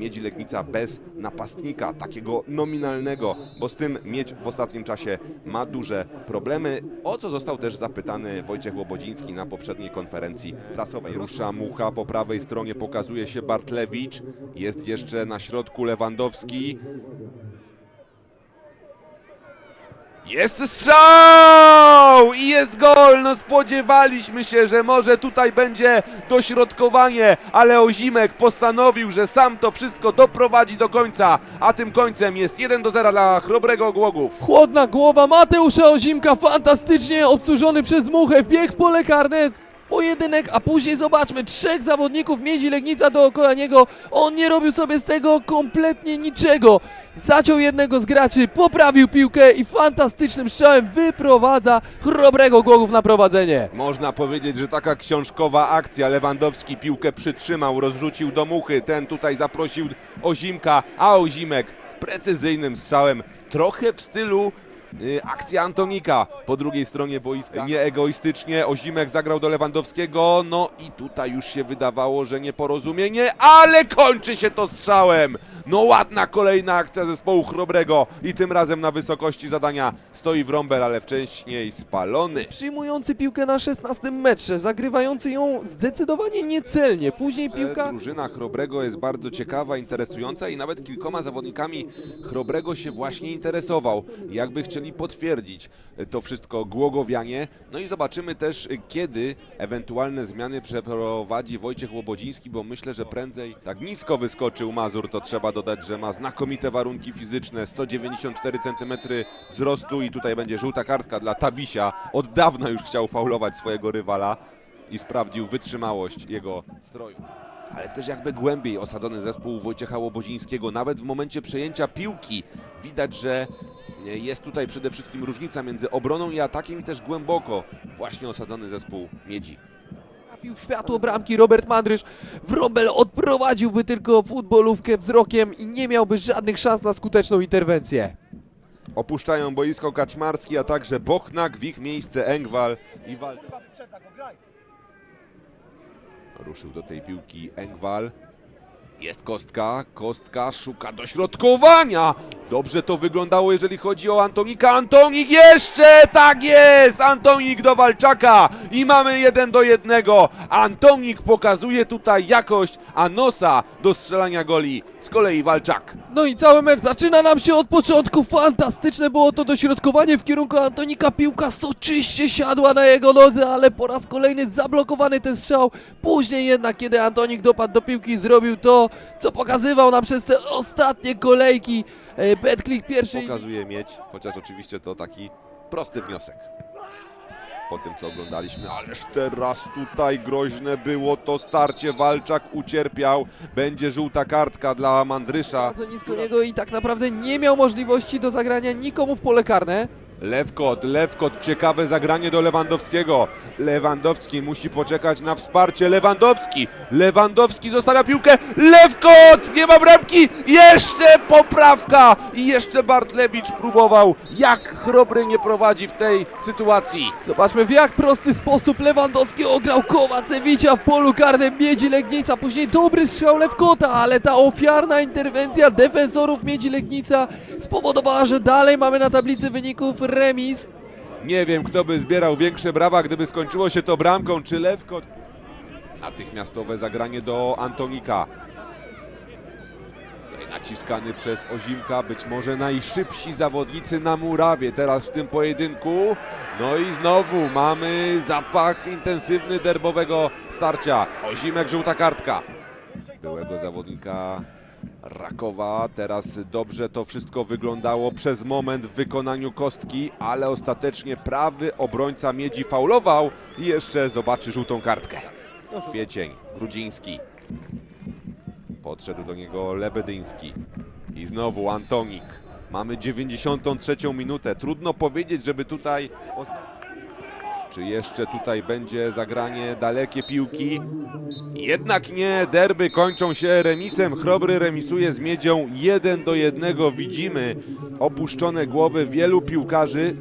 Miedzi Legnica bez napastnika, takiego nominalnego, bo z tym Miedź w ostatnim czasie ma duże problemy, o co został też zapytany Wojciech Łobodziński na poprzedniej konferencji prasowej. Rusza Mucha, po prawej stronie pokazuje się Bartlewicz, jest jeszcze na środku Lewandowski, Jest strzał! I jest gol! No spodziewaliśmy się, że może tutaj będzie dośrodkowanie, ale Ozimek postanowił, że sam to wszystko doprowadzi do końca, a tym końcem jest 1 do 0 dla Chrobrego Głogów. Chłodna głowa Mateusza Ozimka, fantastycznie obsłużony przez Muchę, wbieg w pole pojedynek, a później zobaczmy, trzech zawodników Miedzi Legnica dookoła niego, on nie robił sobie z tego kompletnie niczego. Zaciął jednego z graczy, poprawił piłkę i fantastycznym strzałem wyprowadza Chrobrego Głogów na prowadzenie. Można powiedzieć, że taka książkowa akcja. Lewandowski piłkę przytrzymał, rozrzucił do muchy. Ten tutaj zaprosił Ozimka, a Ozimek precyzyjnym strzałem, trochę w stylu akcja Antonika po drugiej stronie boiska. Nie egoistycznie, Ozimek zagrał do Lewandowskiego, no i tutaj już się wydawało, że nieporozumienie, ale kończy się to strzałem. No ładna kolejna akcja zespołu Chrobrego i tym razem na wysokości zadania stoi Wrąbel, ale wcześniej spalony. Przyjmujący piłkę na 16 metrze, zagrywający ją zdecydowanie niecelnie, później piłka... drużyna Chrobrego jest bardzo ciekawa, interesująca i nawet kilkoma zawodnikami Chrobrego się właśnie interesował. Jakby chcieli potwierdzić to wszystko Głogowianie. No i zobaczymy też, kiedy ewentualne zmiany przeprowadzi Wojciech Łobodziński, bo myślę, że prędzej tak nisko wyskoczył Mazur, to trzeba dodać, że ma znakomite warunki fizyczne, 194 cm wzrostu i tutaj będzie żółta kartka dla Tabisia. Od dawna już chciał faulować swojego rywala i sprawdził wytrzymałość jego stroju. Ale też jakby głębiej osadzony zespół Wojciecha Łobozińskiego, nawet w momencie przejęcia piłki widać, że jest tutaj przede wszystkim różnica między obroną i atakiem i też głęboko właśnie osadzony zespół Miedzi. Trafił w światło bramki Robert Mandrysz. Wrąbel odprowadziłby tylko futbolówkę wzrokiem i nie miałby żadnych szans na skuteczną interwencję. Opuszczają boisko Kaczmarski, a także Bochnak, w ich miejsce Engwal i Walter. Ruszył do tej piłki Engwal. Jest Kostka, Kostka szuka dośrodkowania. Dobrze to wyglądało, jeżeli chodzi o Antonika. Antonik jeszcze, tak jest! Antonik do Walczaka i mamy jeden do jednego. Antonik pokazuje tutaj jakość, a nosa do strzelania goli z kolei Walczak. No i cały mecz zaczyna nam się od początku. Fantastyczne było to dośrodkowanie w kierunku Antonika. Piłka soczyście siadła na jego nodze, ale po raz kolejny zablokowany ten strzał. Później jednak, kiedy Antonik dopadł do piłki, zrobił to, co pokazywał nam przez te ostatnie kolejki. E, Betklik pierwszy. pokazuje mieć, chociaż oczywiście to taki prosty wniosek. Po tym, co oglądaliśmy, ależ teraz tutaj groźne było to starcie. Walczak ucierpiał. Będzie żółta kartka dla Mandrysza. Bardzo nisko niego i tak naprawdę nie miał możliwości do zagrania nikomu w pole karne. Lewkot, Lewkot, ciekawe zagranie do Lewandowskiego. Lewandowski musi poczekać na wsparcie. Lewandowski, Lewandowski zostawia piłkę. Lewkot, nie ma bramki. Jeszcze poprawka i jeszcze Bartlewicz próbował. Jak Chrobry nie prowadzi w tej sytuacji. Zobaczmy w jak prosty sposób Lewandowski ograł Kowacewicza w polu karnym Miedzi Legnica. Później dobry strzał Lewkota, ale ta ofiarna interwencja defensorów Miedzi Legnica spowodowała, że dalej mamy na tablicy wyników remis. Nie wiem, kto by zbierał większe brawa, gdyby skończyło się to bramką, czy Lewkot. Natychmiastowe zagranie do Antonika. Tutaj naciskany przez Ozimka, być może najszybsi zawodnicy na murawie teraz w tym pojedynku. No i znowu mamy zapach intensywny derbowego starcia. Ozimek, żółta kartka. Byłego zawodnika Rakowa. Teraz dobrze to wszystko wyglądało przez moment w wykonaniu kostki, ale ostatecznie prawy obrońca Miedzi faulował i jeszcze zobaczy żółtą kartkę. Kwiecień, Grudziński. Podszedł do niego Lebedyński. I znowu Antonik. Mamy 93 minutę. Trudno powiedzieć, żeby tutaj... Czy jeszcze tutaj będzie zagranie dalekie piłki? Jednak nie, derby kończą się remisem. Chrobry remisuje z Miedzią 1 do 1. Widzimy opuszczone głowy wielu piłkarzy.